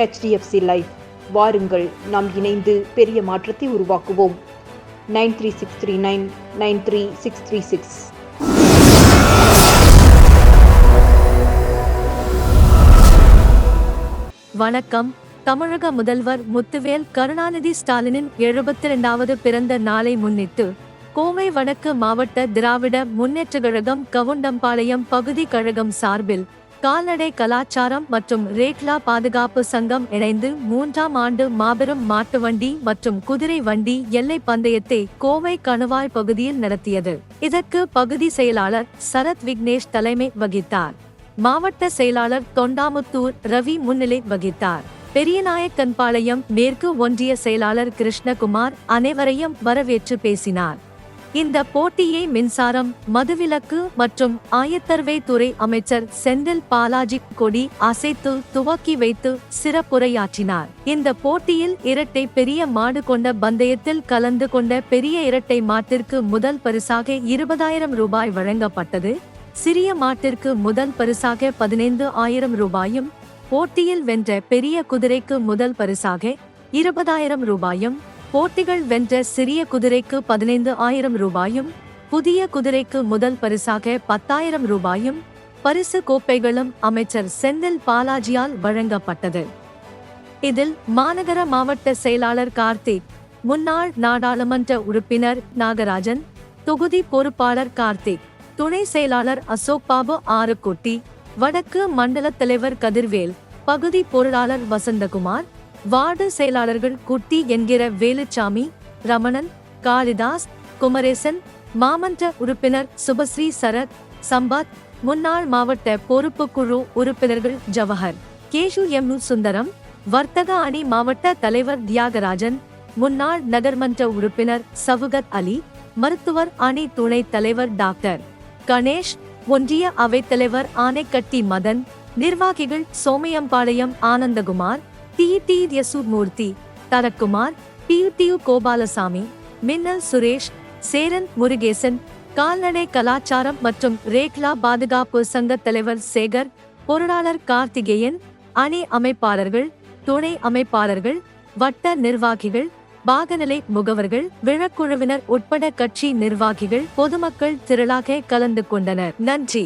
HDFC life வாருங்கள் நாம் இணைந்து பெரிய மாற்றத்தை உருவாக்குவோம். Nine three six three nine nine three six three six. வணக்கம். தமிழக முதல்வர் முத்துவேல் கருணாநிதி ஸ்டாலினின் எழுபத்தி இரண்டாவது பிறந்த நாளை முன்னிட்டு கோவை வடக்கு மாவட்ட திராவிட முன்னேற்றக் கழகம் கவுண்டம்பாளையம் பகுதி கழகம் சார்பில் கால்நடை கலாச்சாரம் மற்றும் ரேக்லா பாதுகாப்பு சங்கம் இணைந்து மூன்றாம் ஆண்டு மாபெரும் மாட்டு வண்டி மற்றும் குதிரை வண்டி எல்லை பந்தயத்தை கோவை கணுவாய் பகுதியில் நடத்தியது. இதற்கு பகுதி செயலாளர் சரத் விக்னேஷ் தலைமை வகித்தார். மாவட்ட செயலாளர் தொண்டாமுத்தூர் ரவி முன்னிலை வகித்தார். பெரியநாயக்கன்பாளையம் மேற்கு ஒன்றிய செயலாளர் கிருஷ்ணகுமார் அனைவரையும் வரவேற்று பேசினார். இந்த போட்டியை மின்சாரம் மதுவிலக்கு மற்றும் ஆயத்தர்வை துறை அமைச்சர் செந்தில் பாலாஜி கொடி அசைத்து துவக்கி வைத்து சிறப்புரையாற்றினார். இந்த போட்டியில் இரட்டை பெரிய மாடு கொண்ட பந்தயத்தில் கலந்து கொண்ட பெரிய இரட்டை மாட்டிற்கு முதல் பரிசாக இருபதாயிரம் ரூபாய் வழங்கப்பட்டது. சிறிய மாட்டிற்கு முதல் பரிசாக பதினைந்து ஆயிரம் ரூபாயும் போட்டியில் வென்ற பெரிய குதிரைக்கு முதல் பரிசாக இருபதாயிரம் ரூபாயும் போட்டிகள் வென்ற சிறிய குதிரைக்கு பதினைந்து ஆயிரம் ரூபாயும் புதிய குதிரைக்கு முதல் பரிசாக பத்தாயிரம் ரூபாயும் பரிசு கோப்பைகளும் அமைச்சர் செந்தில் பாலாஜியால் வழங்கப்பட்டது. இதில் மாநகர மாவட்ட செயலாளர் கார்த்திக் முன்னாள் நாடாளுமன்ற உறுப்பினர் நாகராஜன் தொகுதி பொறுப்பாளர் கார்த்திக் துணை செயலாளர் அசோக் பாபு ஆறுக்குட்டி வடக்கு மண்டல தலைவர் கதிர்வேல் பகுதி பொருளாளர் வசந்தகுமார் வார்டு செயலாளர்கள் குட்டி என்கிற வேலுச்சாமி ரமணன் காளிதாஸ் குமரேசன் மாமன்ற உறுப்பினர் சுபஸ்ரீ சரத் சம்பத் முன்னாள் மாவட்ட பொறுப்பு குழு உறுப்பினர்கள் ஜவஹர் கேஷு எம் சுந்தரம் வர்த்தக அணி மாவட்ட தலைவர் தியாகராஜன் முன்னாள் நகர்மன்ற உறுப்பினர் சவுகத் அலி மருத்துவர் அணி துணைத் தலைவர் டாக்டர் கணேஷ் ஒன்றிய அவைத்தலைவர் ஆனைக்கட்டி மதன் நிர்வாகிகள் சோமயம்பாளையம் ஆனந்தகுமார் டி யசுமூர்த்தி தரக்குமார் பி கோபாலசாமி மின்னல் சுரேஷ் சேரன் முருகேசன் கால்நடை கலாச்சாரம் மற்றும் ரேக்லா பாதுகாப்பு சங்க தலைவர் சேகர் பொருளாளர் கார்த்திகேயன் அணி அமைப்பாளர்கள் துணை அமைப்பாளர்கள் வட்ட நிர்வாகிகள் பாகநிலை முகவர்கள் விழக்குழுவினர் உட்பட கட்சி நிர்வாகிகள் பொதுமக்கள் திரளாக கலந்து கொண்டனர் நன்றி